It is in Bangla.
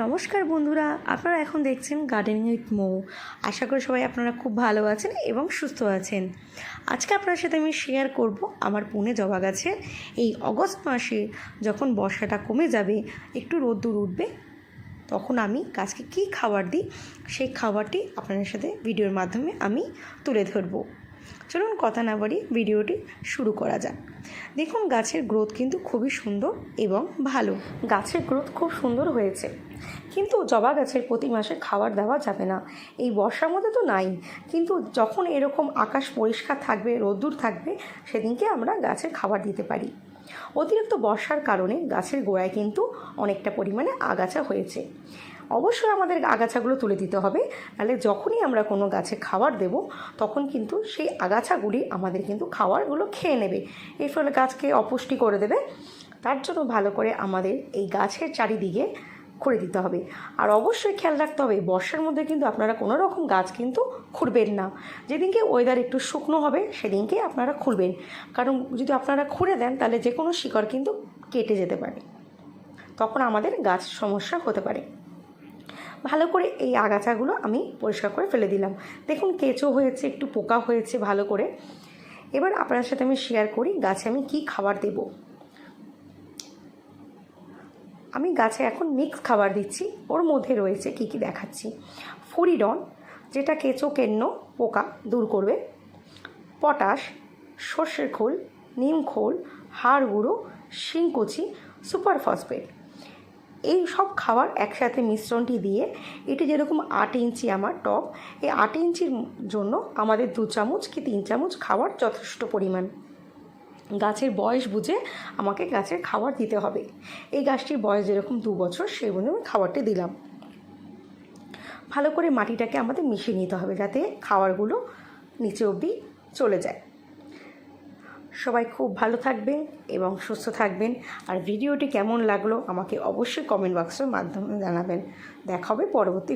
নমস্কার বন্ধুরা, আপনারা এখন দেখছেন গার্ডেনিং উইথ মৌ আশা করি সবাই আপনারা খুব ভালো আছেন এবং সুস্থ আছেন। আজকে আপনার সাথে আমি শেয়ার করব আমার পুনে জবা গাছে। এই অগস্ট মাসে যখন বর্ষাটা কমে যাবে, একটু রোদ্দুর উঠবে, তখন আমি গাছকে কী খাবার দিই, সেই খাবারটি আপনাদের সাথে ভিডিওর মাধ্যমে আমি তুলে ধরবো। চলুন কথা না বাড়িয়ে ভিডিওটি শুরু করা যাক। দেখুন, গাছের গ্রোথ কিন্তু খুবই সুন্দর এবং ভালো। গাছের গ্রোথ খুব সুন্দর হয়েছে। কিন্তু জবা গাছের প্রতি মাসে খাবার দেওয়া যাবে না। এই বর্ষার মধ্যে তো নাই। কিন্তু যখন এরকম আকাশ পরিষ্কার থাকবে, রোদ্দুর থাকবে, সেদিনকে আমরা গাছের খাবার দিতে পারি। অতিরিক্ত বর্ষার কারণে গাছের গোড়ায় কিন্তু অনেকটা পরিমাণে আগাছা হয়েছে। অবশ্যই আমাদের আগাছাগুলো তুলে দিতে হবে। তাহলে যখনই আমরা কোনো গাছে খাবার দেব, তখন কিন্তু সেই আগাছাগুলি আমাদের কিন্তু খাবারগুলো খেয়ে নেবে। এর ফলে গাছকে অপুষ্টি করে দেবে। তার জন্য ভালো করে আমাদের এই গাছের চারিদিকে খুঁড়ে দিতে হবে। আর অবশ্যই খেয়াল রাখতে হবে, বর্ষার মধ্যে কিন্তু আপনারা কোনো রকম গাছ কিন্তু খুঁড়বেন না। যেদিনকে ওয়েদার একটু শুকনো হবে, সেদিনকে আপনারা খুঁড়বেন। কারণ যদি আপনারা খুঁড়ে দেন, তাহলে যে কোনো শিকড় কিন্তু কেটে যেতে পারে। তখন আমাদের গাছ সমস্যা হতে পারে। ভালো করে এই আগাছাগুলো আমি পরিষ্কার করে ফেলে দিলাম। দেখুন, কেঁচো হয়েছে, একটু পোকা হয়েছে ভালো করে। এবার আপনার সাথে আমি শেয়ার করি গাছে আমি কি খাবার দেব। আমি গাছে এখন মিক্স খাবার দিচ্ছি, ওর মধ্যে রয়েছে কি কি দেখাচ্ছি। ফুরিডন, যেটা কেঁচো, কেন্ন, পোকা দূর করবে। পটাশ, সর্ষের খোল, নিম খোল হাড় গুঁড়ো শিংকুচি, সুপার ফসফেট। এই সব খাবার একসাথে মিশ্রণটি দিয়ে, এটি যেরকম আট ইঞ্চি আমার টপ এই আট ইঞ্চির জন্য আমাদের দু চামচ কি তিন চামচ খাবার যথেষ্ট পরিমাণ। গাছের বয়স বুঝে আমাকে গাছের খাবার দিতে হবে। এই গাছটির বয়স যেরকম দু বছর, সেই জন্য আমি খাবারটি দিলাম। ভালো করে মাটিটাকে আমাদের মিশিয়ে নিতে হবে যাতে খাবারগুলো নিচে অবধি চলে যায়। সবাই খুব ভালো থাকবেন এবং সুস্থ থাকবেন। আর ভিডিওটি কেমন লাগল আমাকে অবশ্যই কমেন্ট বক্সের মাধ্যমে জানাবেন। দেখা হবে পরবর্তী